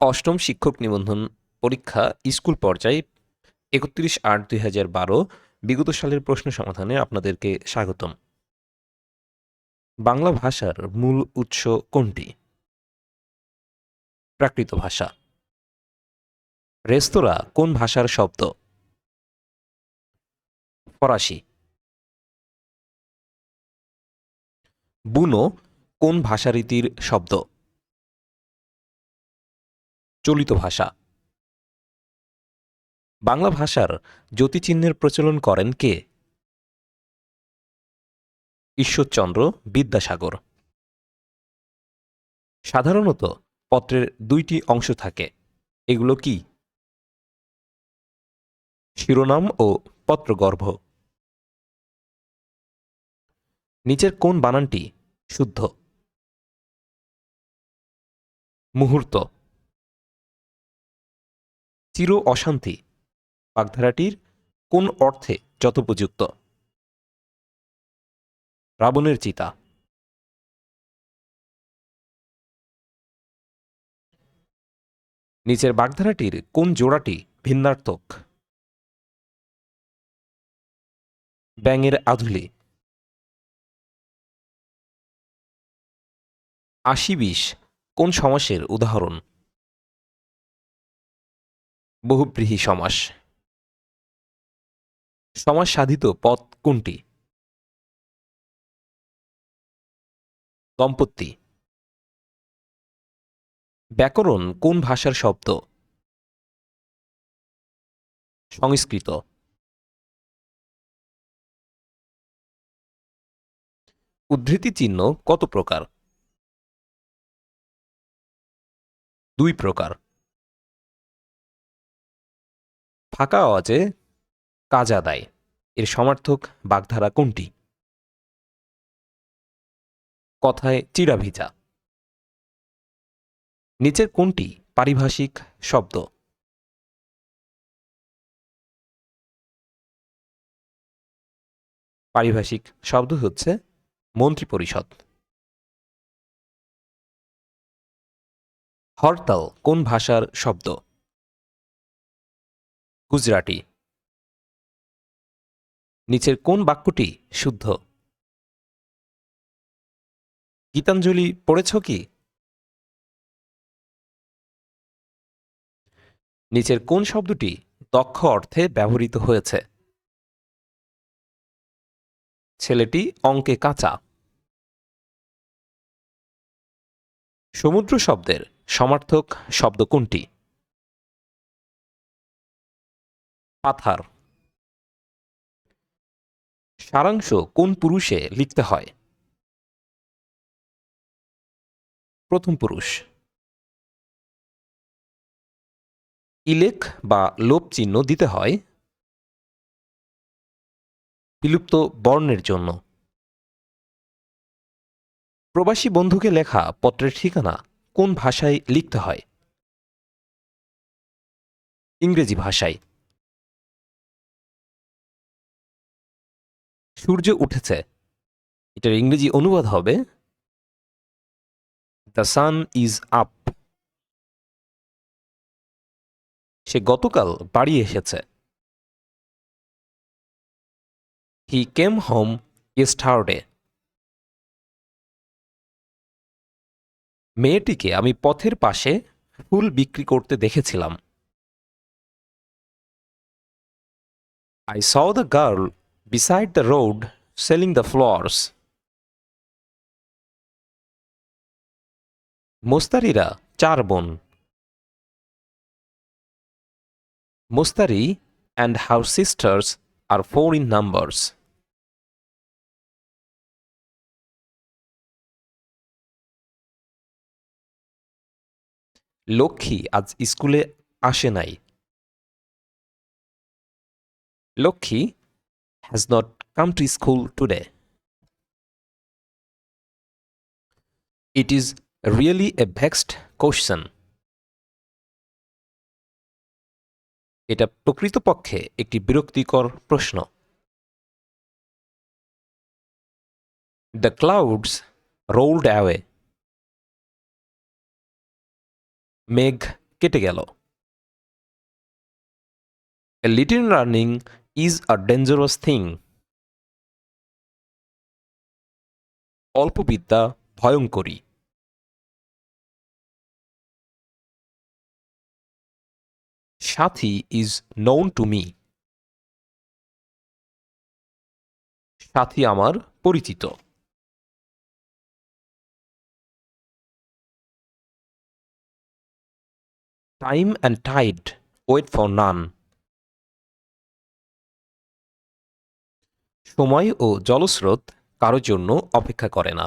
অষ্টম শিক্ষক নিবন্ধন পরীক্ষা স্কুল পর্যায়ে একত্রিশ আট দুই হাজার বারো বিগত সালের প্রশ্ন সমাধানে আপনাদেরকে স্বাগতম। বাংলা ভাষার মূল উৎস কোনটি? প্রাকৃত ভাষা। রেস্তোরাঁ কোন ভাষার শব্দ? ফরাসি। বুনো কোন ভাষারীতির শব্দ? চলিত ভাষা। বাংলা ভাষার জ্যোতিচিহ্নের প্রচলন করেন কে? ঈশ্বরচন্দ্র বিদ্যাসাগর। সাধারণত পত্রের দুইটি অংশ থাকে। এগুলো কি? শিরোনাম ও পত্রগর্ভ। নিচের কোন বানানটি শুদ্ধ? মুহূর্ত। চির অশান্তি। বাগধারাটির কোন অর্থে যথোপযুক্ত? রাবণের চিতা। নিচের বাগধারাটির কোন জোড়াটি ভিন্নার্থক? ব্যাঙের আধুলি। আশি বিশ কোন সমাসের উদাহরণ? বহুব্রীহি সমাস। সমাস সাধিত পদ কোনটি? দম্পতি। ব্যাকরণ কোন ভাষার শব্দ? সংস্কৃত। উদ্ধৃতি চিহ্ন কত প্রকার? দুই প্রকার। ফাঁকা আওয়াজে কাজ আদায়। এর সমার্থক বাগধারা কোনটি? কথায় চিরাভিজা নিচের কোনটি পারিভাষিক শব্দ? পারিভাষিক শব্দ হচ্ছে মন্ত্রিপরিষদ। হরতাল কোন ভাষার শব্দ? গুজরাটি। নিচের কোন বাক্যটি শুদ্ধ? গীতাঞ্জলি পড়েছ কি? নিচের কোন শব্দটি দক্ষ অর্থে ব্যবহৃত হয়েছে? ছেলেটি অঙ্কে কাঁচা। সমুদ্র শব্দের সমার্থক শব্দ কোনটি? পাথার। সারাংশ কোন পুরুষে লিখতে হয়? প্রথম পুরুষ। ইলেক বা লোপ চিহ্ন দিতে হয়। বিলুপ্ত বর্ণের জন্য। প্রবাসী বন্ধুকে লেখা পত্রের ঠিকানা কোন ভাষায় লিখতে হয়? ইংরেজি ভাষায়। সূর্য উঠেছে। এটার ইংরেজি অনুবাদ হবে দ্য সান ইজ আপ সে গতকাল বাড়ি এসেছে। হি কেম হোম ইয়েস্টারডে মেয়েটিকে আমি পথের পাশে ফুল বিক্রি করতে দেখেছিলাম। I saw the girl beside the road selling the flowers. মোস্তারিরা চার বোন Mostari and her sisters are four in numbers. Lakshmi আজ স্কুলে আসে নাই Lakshmi has not come to school today. It is really a vexed question. এটা প্রকৃতপক্ষে একটি বিরক্তিকর প্রশ্ন দ্য ক্লাউডস রোল্ড অ্যাওয়ে মেঘ কেটে গেল little learning is a dangerous thing অল্প বিদ্যা ভয়ঙ্করী। সাথী ইজ নোন টু মি সাথী আমার পরিচিত। Time and tide wait for none সময় ও জলস্রোত কারোর জন্য অপেক্ষা করে না।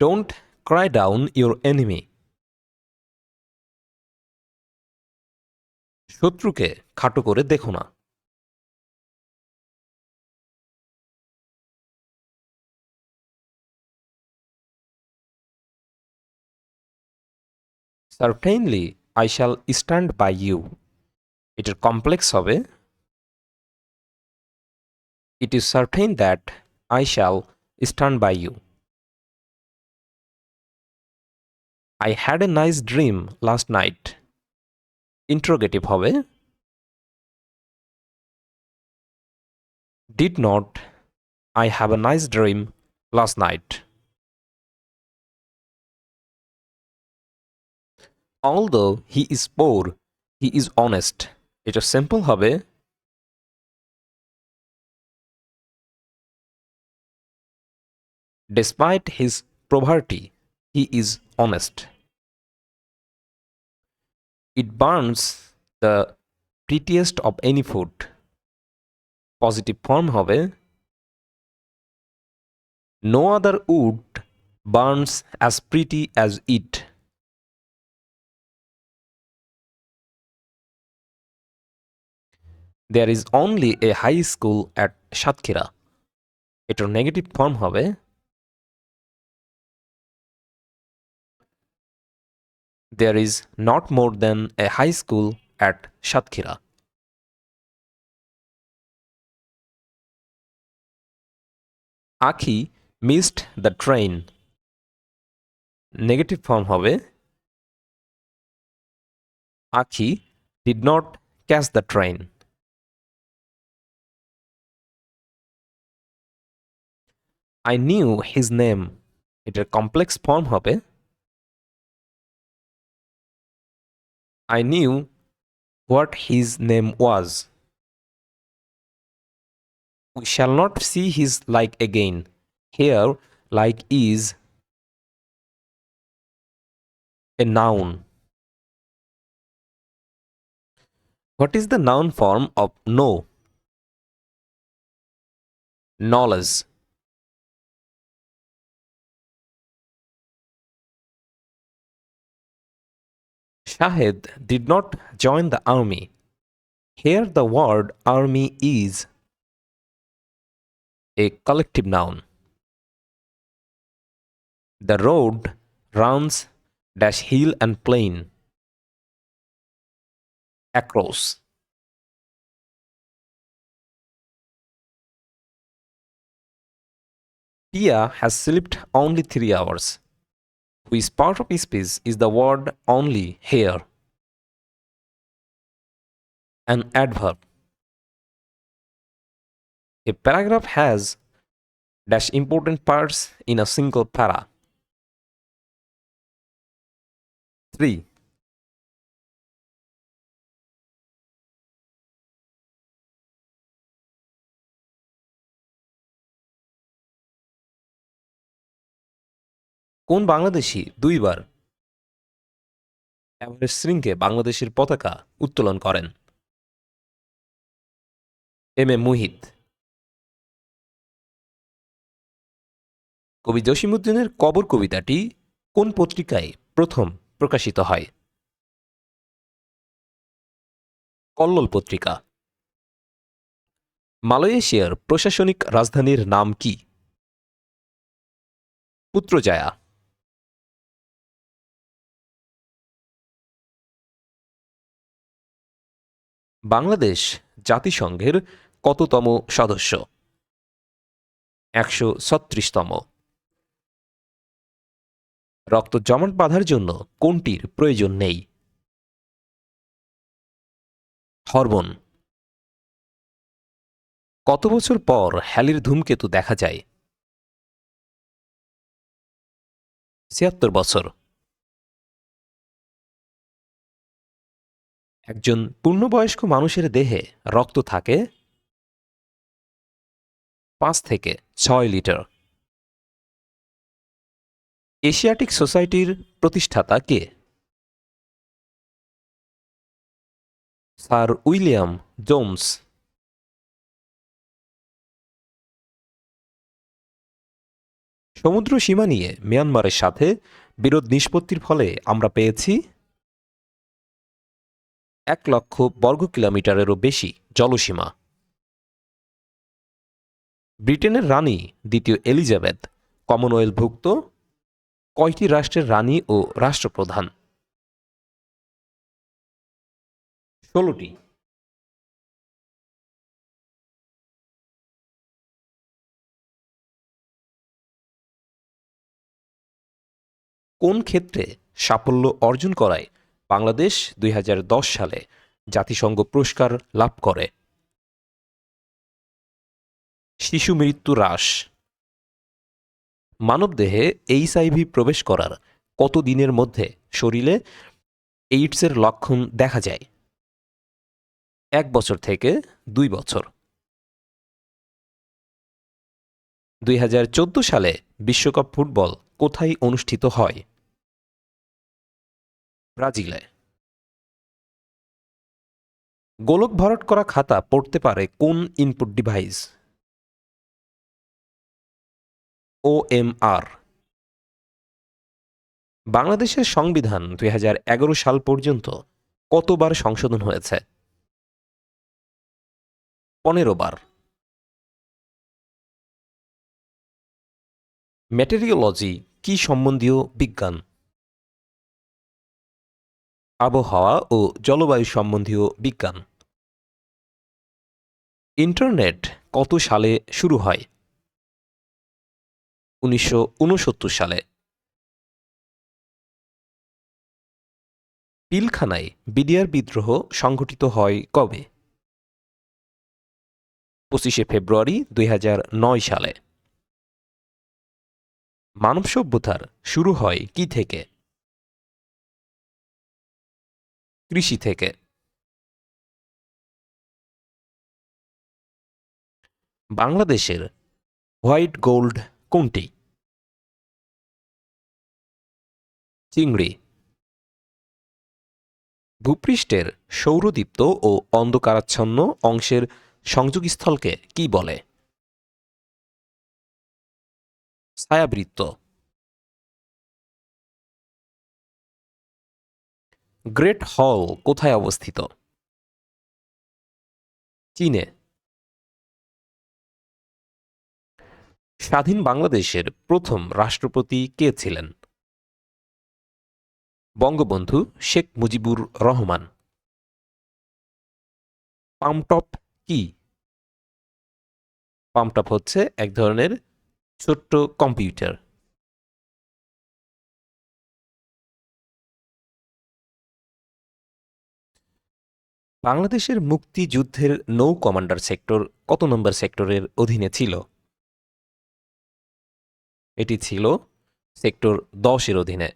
Don't cry down your enemy শত্রুকে খাটো করে দেখো না। Certainly I shall stand by you এটার কমপ্লেক্স হবে it is certain that I shall stand by you I had a nice dream last night interrogative হবে did not I have a nice dream last night although he is poor, he is honest. এটা simple হবে despite his poverty he is honest it burns the prettiest of any food positive form হবে no other wood burns as pretty as it there is only a high school at Satkhira এটার negative form হবে there is not more than a high school at Satkhira Akhi missed the train negative form হবে। Akhi did not catch the train I knew his name এটার complex form হবে। I knew what his name was. We shall not see his like again. Here, like is a noun. What is the noun form of know? Knowledge. Shahid did not join the army. Here, the word army is a collective noun. The road runs dash hill and plain across. Tia has slept only three hours. Which part of speech is the word only here? An adverb. A paragraph has dash important parts in a single para. 3. কোন বাংলাদেশি দুইবার Everest শৃঙ্গে বাংলাদেশের পতাকা উত্তোলন করেন? M A Muhith. কবি জসিমুদ্দিনের কবর কবিতাটি কোন পত্রিকায় প্রথম প্রকাশিত হয়? কল্লোল পত্রিকা। মালয়েশিয়ার প্রশাসনিক রাজধানীর নাম কি? পুত্রজায়া। বাংলাদেশ জাতিসংঘের কততম সদস্য? একশো ছত্রিশতম। রক্ত জমাট বাঁধার জন্য কোনটির প্রয়োজন নেই? হরমোন কত বছর পর হ্যালির ধূমকেতু দেখা যায়? ছিয়াত্তর বছর। একজন পূর্ণবয়স্ক মানুষের দেহে রক্ত থাকে পাঁচ থেকে ছয় লিটার। এশিয়াটিক সোসাইটির প্রতিষ্ঠাতা কে? Sir William Jones. সমুদ্র সীমা নিয়ে মিয়ানমারের সাথে বিরোধ নিষ্পত্তির ফলে আমরা পেয়েছি এক লক্ষ বর্গ কিলোমিটারেরও বেশি জলসীমা। ব্রিটেনের রানী দ্বিতীয় এলিজাবেথ, কমনওয়েলথভুক্ত কয়টি রাষ্ট্রের রানী ও রাষ্ট্রপ্রধান? ষোলোটি। কোন ক্ষেত্রে সাফল্য অর্জন করায় বাংলাদেশ দুই হাজার দশ সালে জাতিসংঘ পুরস্কার লাভ করে। শিশু মৃত্যু হ্রাস। মানবদেহে এইচআইভি প্রবেশ করার কত দিনের মধ্যে শরীরে এইডসের লক্ষণ দেখা যায়? এক বছর থেকে দুই বছর। দুই হাজার চোদ্দ সালে বিশ্বকাপ ফুটবল কোথায় অনুষ্ঠিত হয়? ব্রাজিলে। গোলক ভরাট করা খাতা পড়তে পারে কোন ইনপুট ডিভাইস ওএমআর বাংলাদেশের সংবিধান দুই হাজার এগারো সাল পর্যন্ত কতবার সংশোধন হয়েছে? পনেরো বার। ম্যাটেরিওলজি কি সম্বন্ধীয় বিজ্ঞান? আবহাওয়া ও জলবায়ু সম্বন্ধীয় বিজ্ঞান। ইন্টারনেট কত সালে শুরু হয়? উনিশশো উনসত্তর সালে। পিলখানায় বিডিআর বিদ্রোহ সংঘটিত হয় কবে? পঁচিশে ফেব্রুয়ারি দুই হাজার নয় সালে। মানব সভ্যতার শুরু হয় কি থেকে? কৃষি থেকে। বাংলাদেশের হোয়াইট গোল্ড কোনটি? চিংড়ি। ভূপৃষ্ঠের সৌরদীপ্ত ও অন্ধকারাচ্ছন্ন অংশের সংযোগস্থলকে কি বলে? ছায়াবৃত্ত। গ্রেট হল কোথায় অবস্থিত? চীনে। স্বাধীন বাংলাদেশের প্রথম রাষ্ট্রপতি কে ছিলেন? বঙ্গবন্ধু শেখ মুজিবুর রহমান। পামটপ কি? পামটপ হচ্ছে এক ধরনের ছোট্ট কম্পিউটার। বাংলাদেশের মুক্তিযুদ্ধের নৌ কমান্ডার সেক্টর কত নম্বর সেক্টরের অধীনে ছিল? এটি ছিল সেক্টর দশের অধীনে।